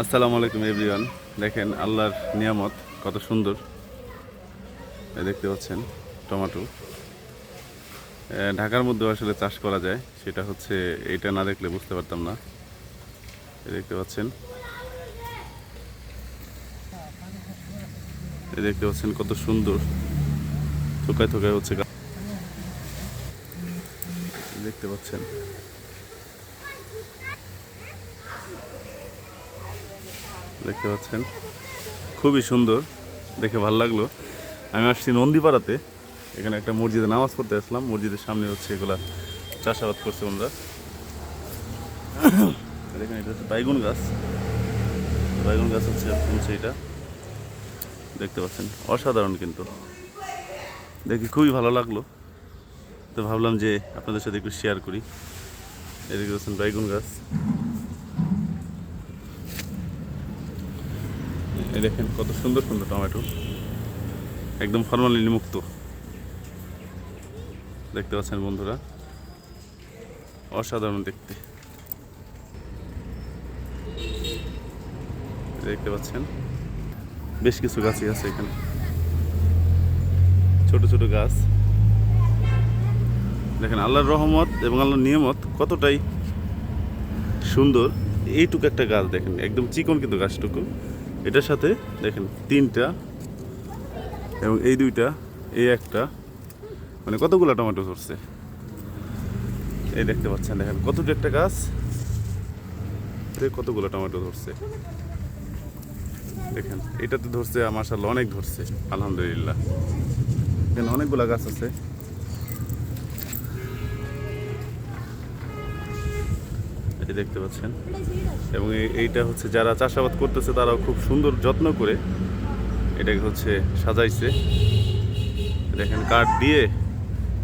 আসসালামু আলাইকুম এভরিওয়ান। দেখেন আল্লাহর নিয়ামত, কত সুন্দর। দেখতে পাচ্ছেন, টমাটো। ঢাকার মধ্যে আসলে চাষ করা যায়, সেটা হচ্ছে এটা না দেখলে বুঝতে পারতাম না। দেখতে পাচ্ছেন। দেখতে পাচ্ছেন কত সুন্দর। থোকায় থোকায় হচ্ছে দেখতে পাচ্ছেন। দেখতে পাচ্ছেন। খুবই সুন্দর, দেখে ভালো লাগল। আমি আসছি নন্দীপাড়াতে। এখানে একটা মসজিদে নামাজ পড়তে আসলাম। মসজিদের সামনে হচ্ছে এগুলা চাষাবাদ করছে ওনারা দেখেন, এটা হচ্ছে বাইগুন গাছ। বাইগুন গাছ হচ্ছে ফুলছে এটা। দেখতে পাচ্ছেন, অসাধারণ কিন্তু। দেখি খুবই ভালো লাগল। তো ভাবলাম যে আপনাদের সাথে একটু শেয়ার করি। এদিকে হচ্ছেন বাইগুন গাছ। এই দেখেন কত সুন্দর সুন্দর টমেটো। একদম ফরমালিন মুক্ত। দেখতে পাচ্ছেন বন্ধুরা? অসাধারণ দেখতে। দেখতে পাচ্ছেন? বেশ কিছু গাছই আছে এখানে। ছোট ছোট গাছ। দেখেন, আল্লাহর রহমত এবং আল্লাহর নিয়ামত কতটাই সুন্দর। এইটুকু একটা গাছ দেখেন, একদম চিকন কিন্তু গাছটুকু। এটার সাথে দেখেন, তিনটা এবং এই দুইটা, এই একটা মানে কতগুলো টমেটো ধরছে? এই দেখতে পাচ্ছেন, দেখেন কতটুকু একটা গাছ? কতগুলো টমেটো ধরছে? দেখেন এটাতে ধরছে মাসাল্লাহ অনেক ধরছে, আলহামদুলিল্লাহ। এখানে অনেকগুলো গাছ আছে। এই দেখতে পাচ্ছেন। এবং এই- এইটা হচ্ছে যারা চাষাবাদ করতেছে তারাও খুব সুন্দর যত্ন করে এটাকে হচ্ছে সাজাইছে। দেখেন কাঠ দিয়ে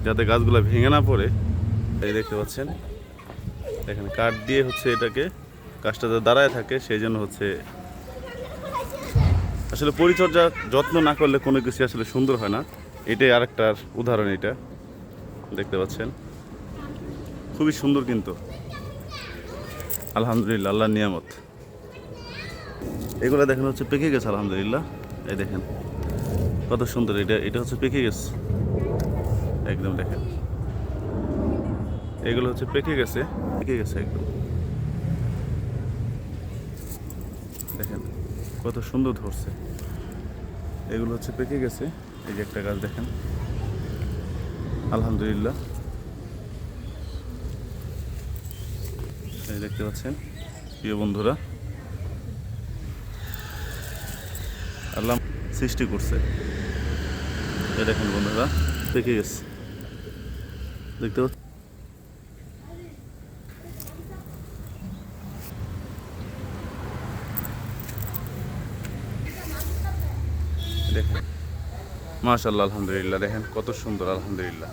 যাতে গাছগুলো ভেঙে না পড়ে। এই দেখতে পাচ্ছেন। দেখেন কাঠ দিয়ে হচ্ছে এটাকে গাছটা যাতে দাঁড়ায় থাকে, সেই জন্য হচ্ছে আসলে পরিচর্যা যত্ন না করলে কোনো কিছু আসলে সুন্দর হয় না। এটাই আরেকটার উদাহরণ এটা। দেখতে পাচ্ছেন? খুবই সুন্দর কিন্তু। আলহামদুলিল্লাহ, আল্লাহর নিয়ামত। এগুলো দেখেন হচ্ছে পেকে গেছে, আলহামদুলিল্লাহ। এই দেখেন কত সুন্দর, এটা এটা হচ্ছে পেকে গেছে। একদম দেখেন। এগুলো হচ্ছে পেকে গেছে পেকে গেছে একদম। দেখেন কত সুন্দর ধরছে। এগুলো হচ্ছে পেকে গেছে। এই যে একটা গাছ দেখেন। আলহামদুলিল্লাহ। এই দেখতে পাচ্ছেন, প্রিয় বন্ধুরা। আল্লাহ সৃষ্টি করছে। এই দেখেন বন্ধুরা, দেখে গেছে। দেখতে পাচ্ছেন? দেখেন। মাশাল্লাহ আলহামদুলিল্লাহ, দেখেন কত সুন্দর, আলহামদুলিল্লাহ।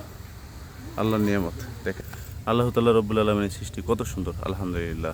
আল্লাহর নিয়ামত, দেখেন। আল্লাহ তাল্লাহ রব্বুল আলমের সৃষ্টি কত সুন্দর আলহামদুলিল্লাহ।